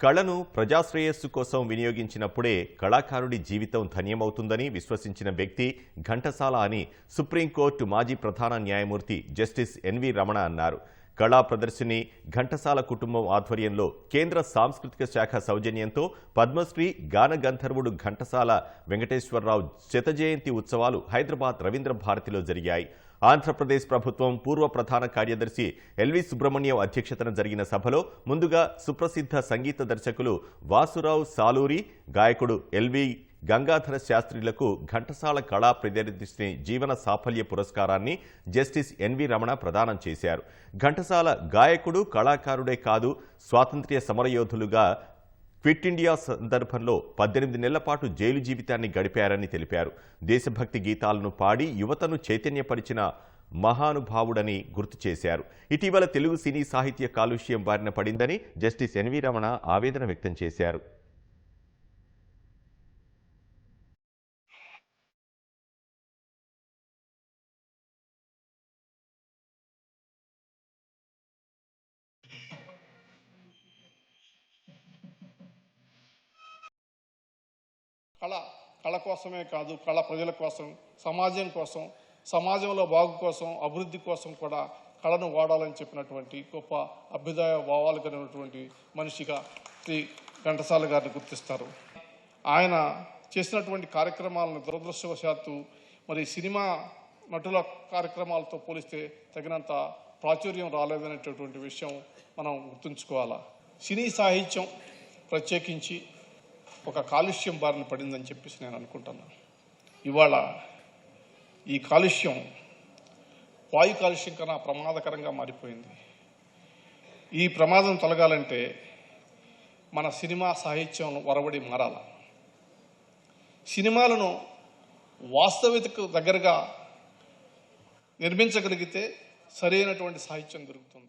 కళను ప్రజాశ్రేయస్సు కోసం వినియోగించినప్పుడే కళాకారుడి జీవితం ధన్యమవుతుందని విశ్వసించిన వ్యక్తి ఘంటసాల అని సుప్రీంకోర్టు మాజీ ప్రధాన న్యాయమూర్తి జస్టిస్ ఎన్వి రమణ అన్నారు. కళా ప్రదర్శిని ఘంటసాల కుటుంబం ఆధ్వర్యంలో కేంద్ర సాంస్కృతిక శాఖ సౌజన్యంతో పద్మశ్రీ గాన గంధర్వుడు ఘంటసాల వెంకటేశ్వరరావు శత జయంతి ఉత్సవాలు హైదరాబాద్ రవీంద్ర భారతిలో జరిగాయి. ఆంధ్రప్రదేశ్ ప్రభుత్వం పూర్వ ప్రధాన కార్యదర్శి ఎల్వి సుబ్రహ్మణ్యం అధ్యక్షతన జరిగిన సభలో ముందుగా సుప్రసిద్ధ సంగీత దర్శకులు వాసురావు సాలూరి గాయకుడు ఎల్వి గంగాధర శాస్త్రిలకు ఘంటసాల కళా ప్రతినిధిని జీవన సాఫల్య పురస్కారాన్ని జస్టిస్ ఎన్వి రమణ ప్రదానం చేశారు. ఘంటసాల గాయకుడు కళాకారుడే కాదు స్వాతంత్ర్య సమరయోధులుగా క్విట్ ఇండియా సందర్భంలో పద్దెనిమిది నెలల పాటు జైలు జీవితాన్ని గడిపారని తెలిపారు. దేశభక్తి గీతాలను పాడి యువతను చైతన్యపరిచిన మహానుభావుడని గుర్తు చేశారు. ఇటీవల తెలుగు సినీ సాహిత్య కాలుష్యం బారిన పడిందని జస్టిస్ ఎన్వి రమణ ఆవేదన వ్యక్తం చేశారు. కళ కళ కోసమే కాదు కళ ప్రజల కోసం సమాజం కోసం సమాజంలో బాగు కోసం అభివృద్ధి కోసం కూడా కళను వాడాలని చెప్పినటువంటి గొప్ప అభ్యుదయ భావాలు కలిగినటువంటి మనిషిగా శ్రీ ఘంటసాల గారిని గుర్తిస్తారు. ఆయన చేసినటువంటి కార్యక్రమాలను దురదృష్టవశాత్తు మరి సినిమా నటుల కార్యక్రమాలతో పోలిస్తే తగినంత ప్రాచుర్యం రాలేదనేటటువంటి విషయం మనం గుర్తుంచుకోవాలా? సినీ సాహిత్యం ప్రత్యేకించి ఒక కాలుష్యం బారిన పడిందని చెప్పేసి నేను అనుకుంటున్నాను ఇవాళ ఈ కాలుష్యం వాయు కాలుష్యం కన్నా ప్రమాదకరంగా మారిపోయింది. ఈ ప్రమాదం తొలగాలంటే మన సినిమా సాహిత్యం వరవడి మారాల. సినిమాలను వాస్తవికతకు దగ్గరగా నిర్మించగలిగితే సరైనటువంటి సాహిత్యం దొరుకుతుంది.